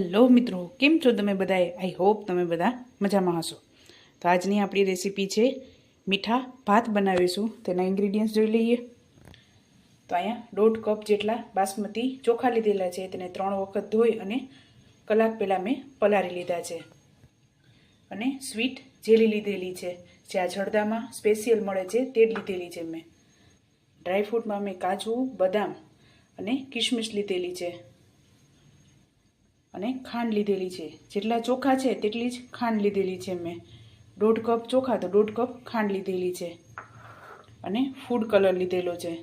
Hello મિત્રો, કેમ છો તમે બધાએ? આઈ હોપ તમે બધા મજામાં હશો. તો આજની આપણી રેસીપી છે મીઠા ભાત બનાવીશું. તેના ઇન્ગ્રીડિયન્ટ્સ જોઈ લઈએ. તો અહીંયા દોઢ કપ જેટલા બાસમતી ચોખા લીધેલા છે. તેને ત્રણ વખત ધોઈ અને કલાક પહેલાં મેં પલાળી લીધા છે. અને સ્વીટ જેલી લીધેલી છે. જે આ જડદામાં સ્પેશિયલ મળે છે તે લીધેલી છે મેં. ડ્રાયફ્રૂટમાં મેં કાજુ, બદામ અને કિશમિશ લીધેલી છે. અને ખાંડ લીધેલી છે. જેટલા ચોખા છે તેટલી જ ખાંડ લીધેલી છે મેં. દોઢ કપ ચોખા તો દોઢ કપ ખાંડ લીધેલી છે. અને ફૂડ કલર લીધેલો છે.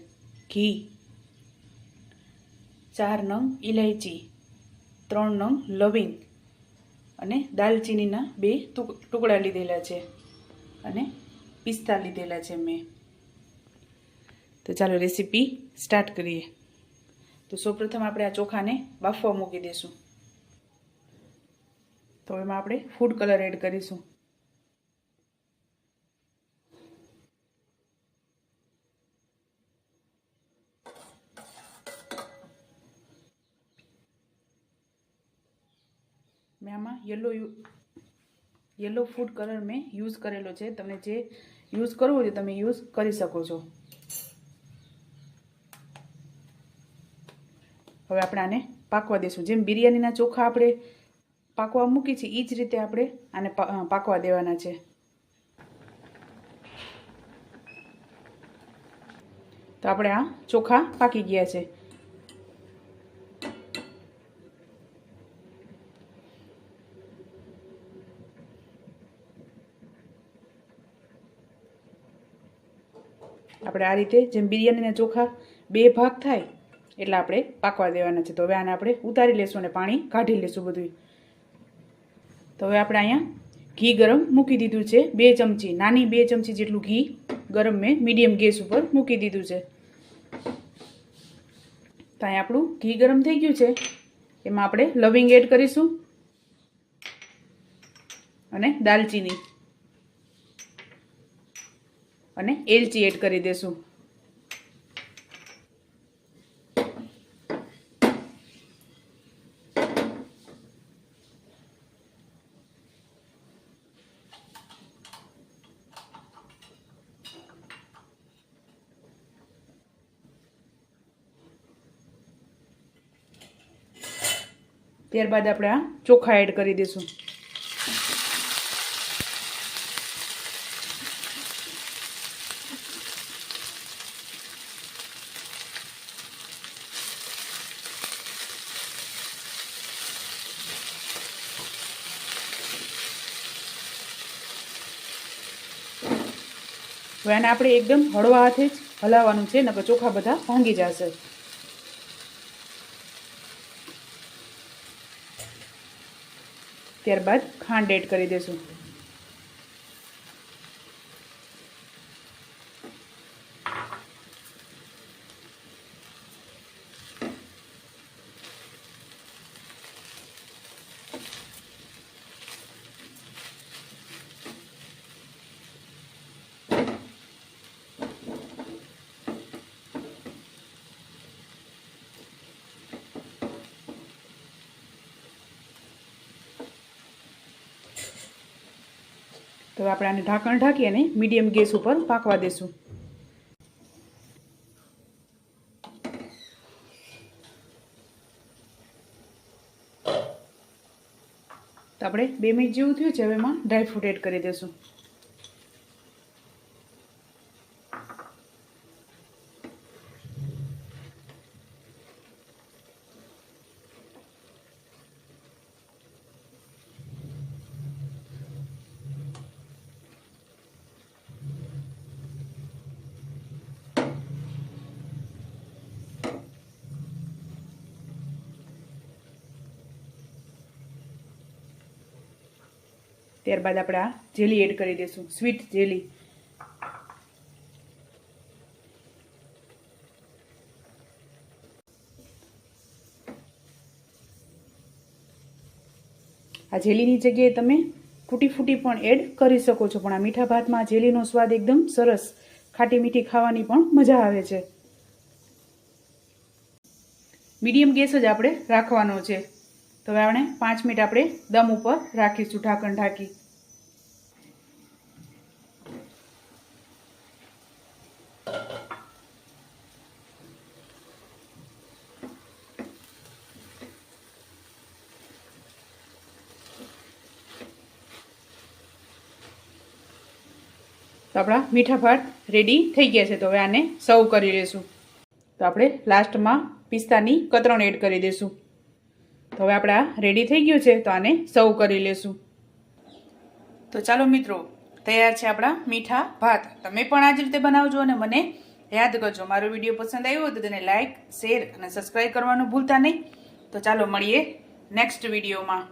ઘી. ચાર નંગ ઇલાયચી ત્રણ નંગ લવિંગ. અને દાલચીનીના બે ટુક- ટુકડા લીધેલા છે. અને પિસ્તા લીધેલા છે મેં. તો ચાલો રેસીપી સ્ટાર્ટ કરીએ. તો સૌપ્રથમ આપણે આ ચોખાને બાફવા મૂકી દઈશું તો એમાં આપણે ફૂડ કલર એડ કરીશું. મેં આમાં યલો યલો ફૂડ કલર મેં યુઝ કરેલો છે. તમે જે યુઝ કરવો હોય તમે યુઝ કરી શકો છો. હવે આપણે આને પાકવા દઈશું જેમ બિરયાનીના ચોખા આપણે પાકવા મૂકી છે એ જ રીતે આપણે આને પાકવા દેવાના છે. તો આપણે આ ચોખા પાકી ગયા છે. આપણે આ રીતે જેમ બિરયાનીના ચોખા બે ભાગ થાય, એટલે આપણે પાકવા દેવાના છે. તો હવે આને આપણે ઉતારી લેશું અને પાણી કાઢી લેશું બધું તો હવે આપણે અહીંયા ઘી ગરમ મૂકી દીધું છે. બે ચમચી, નાની બે ચમચી જેટલું ઘી ગરમ મેં મીડિયમ ગેસ ઉપર મૂકી દીધું છે. તો અહીંયા આપણું ઘી ગરમ થઈ ગયું છે. એમાં આપણે લવિંગ એડ કરીશું અને દાલચીની અને એલચી એડ કરી દેશું. ત્યારબાદ આપણે આ ચોખા એડ કરી દઈશું. હવે આને આપણે એકદમ હળવા હાથે જ હલાવવાનું છે, નકર ચોખા બધા ભાંગી જશે. ત્યારબાદ ખાંડ એડ કરી દેશું. તો આપણે આને ઢાંકણ ઢાંકી અને મીડિયમ ગેસ ઉપર પાકવા દેશું. તો આપણે બે મિનિટ જેવું થયું છે, હવે એમાં ડ્રાયફ્રૂટ એડ કરી દેશું. ત્યારબાદ આપણે આ જેલી એડ કરી દઈશું. સ્વીટ જેલી આ જેલીની જગ્યાએ તમે ફૂટી ફૂટી પણ એડ કરી શકો છો, પણ આ મીઠા ભાતમાં જેલીનો સ્વાદ એકદમ સરસ, ખાટી મીઠી ખાવાની પણ મજા આવે છે. મીડિયમ ગેસ જ આપણે રાખવાનો છે. તો હવે આપણે પાંચ મિનિટ આપણે દમ ઉપર રાખીશું, ઢાંકણ ઢાંકી. તો આપણા મીઠા ભાત રેડી થઈ ગયા છે, તો હવે આને સર્વ કરી લઈશું તો આપણે લાસ્ટમાં પિસ્તાની કતરણ એડ કરી દઈશું તો હવે આપણે આ રેડી થઈ ગયું છે, તો આને સર્વ કરી લેશું. તો ચાલો મિત્રો, તૈયાર છે આપણા મીઠા ભાત. તમે પણ આ જ રીતે બનાવજો અને મને યાદ કરજો. મારો વીડિયો પસંદ આવ્યો તો તેને લાઇક શેર અને સબસ્ક્રાઈબ કરવાનું ભૂલતા નહીં. તો ચાલો મળીએ નેક્સ્ટ વિડીયોમાં.